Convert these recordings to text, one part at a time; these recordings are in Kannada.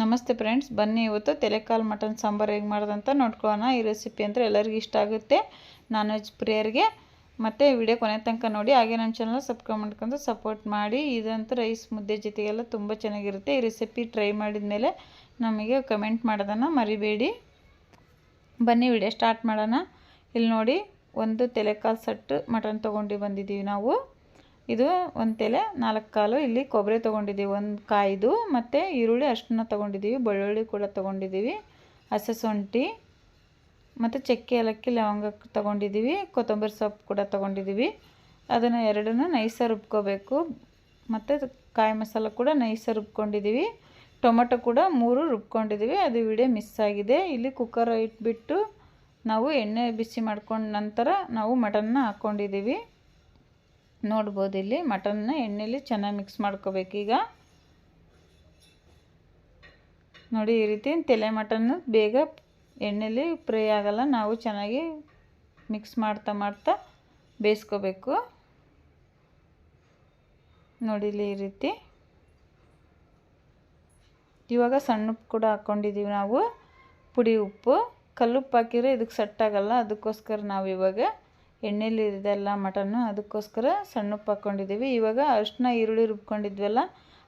ನಮಸ್ತೆ ಫ್ರೆಂಡ್ಸ್, ಬನ್ನಿ ಇವತ್ತು ತಲೆಕಾಲು ಮಟನ್ ಸಾಂಬಾರು ಹೇಗೆ ಮಾಡೋದಂತ ನೋಡ್ಕೊಳ್ಳೋಣ. ಈ ರೆಸಿಪಿ ಅಂದರೆ ಎಲ್ಲರಿಗೂ ಇಷ್ಟ ಆಗುತ್ತೆ ನಾನ್ ವೆಜ್ ಪ್ರಿಯರಿಗೆ. ಮತ್ತು ವಿಡಿಯೋ ಕೊನೆ ತನಕ ನೋಡಿ, ಹಾಗೆ ನಮ್ಮ ಚಾನಲ್ ಸಬ್ಸ್ಕ್ರೈಬ್ ಮಾಡ್ಕೊಂಡು ಸಪೋರ್ಟ್ ಮಾಡಿ. ಇದಂತೂ ರೈಸ್ ಮುದ್ದೆ ಜೊತೆಗೆಲ್ಲ ತುಂಬ ಚೆನ್ನಾಗಿರುತ್ತೆ. ಈ ರೆಸಿಪಿ ಟ್ರೈ ಮಾಡಿದ ಮೇಲೆ ನಮಗೆ ಕಮೆಂಟ್ ಮಾಡೋದನ್ನು ಮರಿಬೇಡಿ. ಬನ್ನಿ, ವಿಡಿಯೋ ಸ್ಟಾರ್ಟ್ ಮಾಡೋಣ. ಇಲ್ಲಿ ನೋಡಿ, ಒಂದು ತಲೆಕಾಲು ಸಟ್ಟು ಮಟನ್ ತೊಗೊಂಡು ಬಂದಿದ್ದೀವಿ ನಾವು. ಇದು ಒಂದು ತಲೆ, ನಾಲ್ಕು ಕಾಲು. ಇಲ್ಲಿ ಕೊಬ್ಬರಿ ತೊಗೊಂಡಿದ್ದೀವಿ, ಒಂದು ಕಾಯ್ದು. ಮತ್ತು ಈರುಳ್ಳಿ ಅಷ್ಟನ್ನ ತೊಗೊಂಡಿದ್ದೀವಿ, ಬೆಳ್ಳುಳ್ಳಿ ಕೂಡ ತೊಗೊಂಡಿದ್ದೀವಿ ಹಸಿ ಶುಂಠಿ ಮತ್ತು ಚಕ್ಕೆ, ಏಲಕ್ಕಿ, ಲವಂಗ ತೊಗೊಂಡಿದ್ದೀವಿ, ಕೊತ್ತಂಬರಿ ಸೊಪ್ಪು ಕೂಡ ತೊಗೊಂಡಿದ್ದೀವಿ. ಅದನ್ನು ಎರಡನ್ನೂ ನೈಸಾಗಿ ರುಬ್ಕೋಬೇಕು. ಮತ್ತು ಕಾಯಿ ಮಸಾಲ ಕೂಡ ನೈಸಾಗಿ ರುಬ್ಕೊಂಡಿದ್ದೀವಿ. ಟೊಮೊಟೊ ಕೂಡ ಮೂರು ರುಬ್ಕೊಂಡಿದ್ದೀವಿ. ಅದು ವಿಡಿಯೋ ಮಿಸ್ ಆಗಿದೆ. ಇಲ್ಲಿ ಕುಕ್ಕರ್ ಇಟ್ಬಿಟ್ಟು ನಾವು ಎಣ್ಣೆ ಬಿಸಿ ಮಾಡ್ಕೊಂಡ ನಂತರ ನಾವು ಮಟನ್ನ ಹಾಕ್ಕೊಂಡಿದ್ದೀವಿ ನೋಡ್ಬೋದು ಇಲ್ಲಿ. ಮಟನ್ನ ಎಣ್ಣೆಲಿ ಚೆನ್ನಾಗಿ ಮಿಕ್ಸ್ ಮಾಡ್ಕೋಬೇಕೀಗ ನೋಡಿ ಈ ರೀತಿ ತಲೆ ಮಟನ್ನು ಬೇಗ ಎಣ್ಣೆಲಿ ಫ್ರೈ ಆಗಲ್ಲ. ನಾವು ಚೆನ್ನಾಗಿ ಮಿಕ್ಸ್ ಮಾಡ್ತಾ ಮಾಡ್ತಾ ಬೇಯಿಸ್ಕೋಬೇಕು. ನೋಡಿ ಇಲ್ಲಿ ಈ ರೀತಿ. ಇವಾಗ ಸಣ್ಣ ಉಪ್ಪು ಕೂಡ ಹಾಕ್ಕೊಂಡಿದ್ದೀವಿ ನಾವು. ಪುಡಿ ಉಪ್ಪು. ಕಲ್ಲುಪ್ಪು ಹಾಕಿದರೆ ಇದಕ್ಕೆ ಸಟ್ಟಾಗಲ್ಲ ಅದಕ್ಕೋಸ್ಕರ ನಾವು ಇವಾಗ ಎಣ್ಣೆಲಿ ಇದೆಲ್ಲ ಮಟನ್ನು ಅದಕ್ಕೋಸ್ಕರ ಸಣ್ಣ ಉಪ್ಪು ಹಾಕ್ಕೊಂಡಿದ್ದೀವಿ. ಇವಾಗ ಅರಿಶಿನ, ಈರುಳ್ಳಿ ರುಬ್ಕೊಂಡಿದ್ವಲ್ಲ,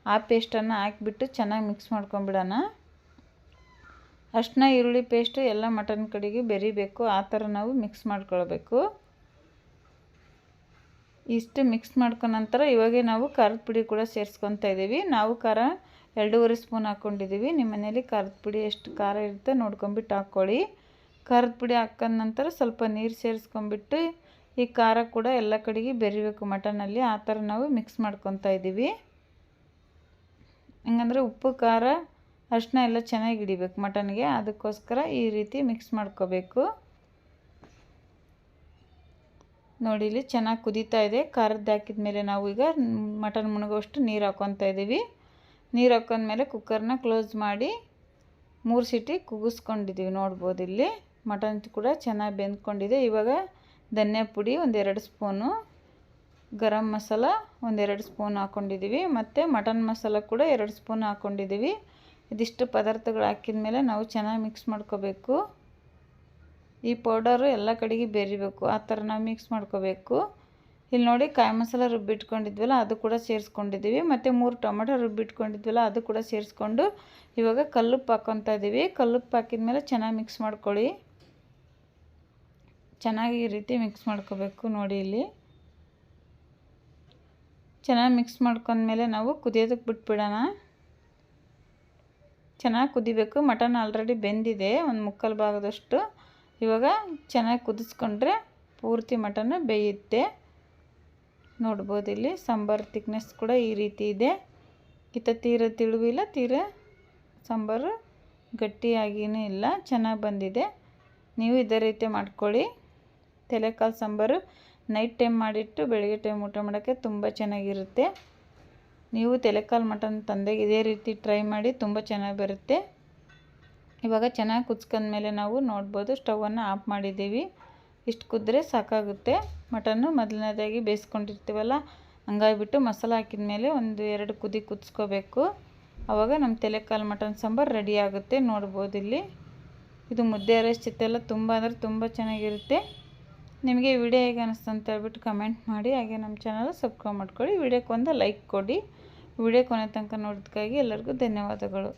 ಆ ಪೇಸ್ಟನ್ನು ಹಾಕಿಬಿಟ್ಟು ಚೆನ್ನಾಗಿ ಮಿಕ್ಸ್ ಮಾಡ್ಕೊಂಬಿಡೋಣ. ಅರಿಶಿನ, ಈರುಳ್ಳಿ ಪೇಸ್ಟು ಎಲ್ಲ ಮಟನ್ ಕಡೆಗೆ ಬೆರಿಬೇಕು. ಆ ಥರ ನಾವು ಮಿಕ್ಸ್ ಮಾಡ್ಕೊಳ್ಬೇಕು. ಇಷ್ಟು ಮಿಕ್ಸ್ ಮಾಡ್ಕೊಂಡ ನಂತರ ಇವಾಗೆ ನಾವು ಖಾರದ ಪುಡಿ ಕೂಡ ಸೇರಿಸ್ಕೊತಾ ಇದ್ದೀವಿ. ನಾವು ಖಾರ ಎರಡೂವರೆ ಸ್ಪೂನ್ ಹಾಕ್ಕೊಂಡಿದ್ದೀವಿ. ನಿಮ್ಮ ಮನೇಲಿ ಖಾರದ ಪುಡಿ ಎಷ್ಟು ಖಾರ ಇರುತ್ತೆ ನೋಡ್ಕೊಂಬಿಟ್ಟು ಹಾಕ್ಕೊಳ್ಳಿ. ಖಾರದ ಪುಡಿ ಹಾಕೊಂಡ ನಂತರ ಸ್ವಲ್ಪ ನೀರು ಸೇರಿಸ್ಕೊಂಬಿಟ್ಟು ಈ ಖಾರ ಕೂಡ ಎಲ್ಲ ಕಡೆಗೆ ಬೆರಿಬೇಕು ಮಟನಲ್ಲಿ. ಆ ಥರ ನಾವು ಮಿಕ್ಸ್ ಮಾಡ್ಕೊತಾ ಇದ್ದೀವಿ. ಹಂಗಂದ್ರೆ ಉಪ್ಪು, ಖಾರ ಅರಿಶಿನ ಎಲ್ಲ ಚೆನ್ನಾಗಿ ಹಿಡಿಬೇಕು ಮಟನ್ಗೆ. ಅದಕ್ಕೋಸ್ಕರ ಈ ರೀತಿ ಮಿಕ್ಸ್ ಮಾಡ್ಕೋಬೇಕು. ನೋಡಿ, ಇಲ್ಲಿ ಚೆನ್ನಾಗಿ ಕುದೀತಾ ಇದೆ. ಖಾರದ್ದು ಹಾಕಿದ ಮೇಲೆ ನಾವು ಈಗ ಮಟನ್ ಮುಣಗೋಷ್ಟು ನೀರು ಹಾಕ್ಕೊತಾ ಇದ್ದೀವಿ. ನೀರು ಹಾಕೊಂಡ್ಮೇಲೆ ಕುಕ್ಕರ್ನ ಕ್ಲೋಸ್ ಮಾಡಿ ಮೂರು ಸಿಟಿ ಕುಗಿಸ್ಕೊಂಡಿದ್ದೀವಿ ನೋಡ್ಬೋದು ಇಲ್ಲಿ ಮಟನ್ ಕೂಡ ಚೆನ್ನಾಗಿ ಬೆಂದ್ಕೊಂಡಿದೆ. ಇವಾಗ ಧನಿಯಾ ಪುಡಿ, ಒಂದೆರಡು ಸ್ಪೂನು. ಗರಂ ಮಸಾಲ, ಒಂದೆರಡು ಸ್ಪೂನ್ ಹಾಕ್ಕೊಂಡಿದ್ದೀವಿ ಮತ್ತು ಮಟನ್ ಮಸಾಲ ಕೂಡ ಎರಡು ಸ್ಪೂನ್ ಹಾಕ್ಕೊಂಡಿದ್ದೀವಿ ಇದಿಷ್ಟು ಪದಾರ್ಥಗಳು ಹಾಕಿದ ಮೇಲೆ ನಾವು ಚೆನ್ನಾಗಿ ಮಿಕ್ಸ್ ಮಾಡ್ಕೋಬೇಕು. ಈ ಪೌಡರು ಎಲ್ಲ ಕಡೆಗೆ ಬೆರಿಬೇಕು. ಆ ಥರ ನಾವು ಮಿಕ್ಸ್ ಮಾಡ್ಕೋಬೇಕು. ಇಲ್ಲಿ ನೋಡಿ ಕಾಯಿ ಮಸಾಲ ರುಬ್ಬಿಟ್ಕೊಂಡಿದ್ವಲ್ಲ, ಅದು ಕೂಡ ಸೇರಿಸ್ಕೊಂಡಿದ್ದೀವಿ. ಮತ್ತು ಮೂರು ಟೊಮೆಟೊ ರುಬ್ಬಿಟ್ಕೊಂಡಿದ್ವಲ್ಲ, ಅದು ಕೂಡ ಸೇರಿಸ್ಕೊಂಡು ಇವಾಗ ಕಲ್ಲುಪ್ಪು ಹಾಕ್ಕೊತಾ ಇದ್ದೀವಿ ಕಲ್ಲುಪ್ಪು ಹಾಕಿದ ಮೇಲೆ ಚೆನ್ನಾಗಿ ಮಿಕ್ಸ್ ಮಾಡ್ಕೊಳ್ಳಿ. ಚೆನ್ನಾಗಿ ಈ ರೀತಿ ಮಿಕ್ಸ್ ಮಾಡ್ಕೋಬೇಕು ನೋಡಿ ಇಲ್ಲಿ. ಚೆನ್ನಾಗಿ ಮಿಕ್ಸ್ ಮಾಡ್ಕೊಂಡ್ಮೇಲೆ ನಾವು ಕುದಿಯೋದಕ್ಕೆ ಬಿಟ್ಬಿಡೋಣ. ಚೆನ್ನಾಗಿ ಕುದಿಬೇಕು. ಮಟನ್ ಆಲ್ರೆಡಿ ಬೆಂದಿದೆ, ಒಂದು ಮುಕ್ಕಾಲು ಭಾಗದಷ್ಟು. ಇವಾಗ ಚೆನ್ನಾಗಿ ಕುದಿಸ್ಕೊಂಡ್ರೆ ಪೂರ್ತಿ ಮಟನ್ ಬೇಯುತ್ತೆ. ನೋಡ್ಬೋದು ಇಲ್ಲಿ ಸಾಂಬಾರು ತಿಕ್ನೆಸ್ ಕೂಡ ಈ ರೀತಿ ಇದೆ. ಕಿತ್ತ ತೀರ ತಿಳುವಿಲ್ಲ, ತೀರ ಸಾಂಬಾರು ಗಟ್ಟಿಯಾಗಿಯೂ ಇಲ್ಲ, ಚೆನ್ನಾಗಿ ಬಂದಿದೆ. ನೀವು ಇದೇ ರೀತಿ ಮಾಡ್ಕೊಳ್ಳಿ. ತೆಲೆಕಾಲು ಸಾಂಬಾರು ನೈಟ್ ಟೈಮ್ ಮಾಡಿಟ್ಟು ಬೆಳಗ್ಗೆ ಟೈಮ್ ಊಟ ಮಾಡೋಕ್ಕೆ ತುಂಬ ಚೆನ್ನಾಗಿರುತ್ತೆ. ನೀವು ತೆಲೆಕಾಲು ಮಟನ್ ತಂದೆಗೆ ಇದೇ ರೀತಿ ಟ್ರೈ ಮಾಡಿ ತುಂಬ ಚೆನ್ನಾಗಿ ಬರುತ್ತೆ. ಇವಾಗ ಚೆನ್ನಾಗಿ ಕುಚ್ಕೊಂಡ್ಮೇಲೆ ನಾವು ನೋಡ್ಬೋದು ಸ್ಟವನ್ನು ಆಫ್ ಮಾಡಿದ್ದೀವಿ. ಇಷ್ಟು ಕುದ್ರೆ ಸಾಕಾಗುತ್ತೆ. ಮಟನ್ನು ಮೊದಲನೇದಾಗಿ ಬೇಯಿಸ್ಕೊಂಡಿರ್ತೀವಲ್ಲ, ಹಂಗಾಗಿಬಿಟ್ಟು ಮಸಾಲ ಹಾಕಿದ ಮೇಲೆ ಒಂದು ಎರಡು ಕುದಿ ಕುದಿಸ್ಕೋಬೇಕು. ಆವಾಗ ನಮ್ಮ ತಲೆಕಾಲು ಮಟನ್ ಸಾಂಬಾರು ರೆಡಿ ಆಗುತ್ತೆ ನೋಡ್ಬೋದು ಇಲ್ಲಿ. ಇದು ಮುದ್ದೆ ರೈಸ್ ಜೊತೆಲ್ಲ ತುಂಬ ಅಂದರೆ ತುಂಬ ಚೆನ್ನಾಗಿರುತ್ತೆ. ನಿಮಗೆ ವಿಡಿಯೋ ಹೇಗೆ ಅನಿಸ್ತು ಅಂತ ಹೇಳ್ಬಿಟ್ಟು ಕಮೆಂಟ್ ಮಾಡಿ. ಹಾಗೆ ನಮ್ಮ ಚಾನಲ್ ಸಬ್ಸ್ಕ್ರೈಬ್ ಮಾಡ್ಕೊಳ್ಳಿ. ವಿಡಿಯೋಕ್ಕೆ ಒಂದು ಲೈಕ್ ಕೊಡಿ. ವಿಡಿಯೋ ಕೊನೆ ತನಕ ನೋಡೋದಕ್ಕಾಗಿ ಎಲ್ಲರಿಗೂ ಧನ್ಯವಾದಗಳು.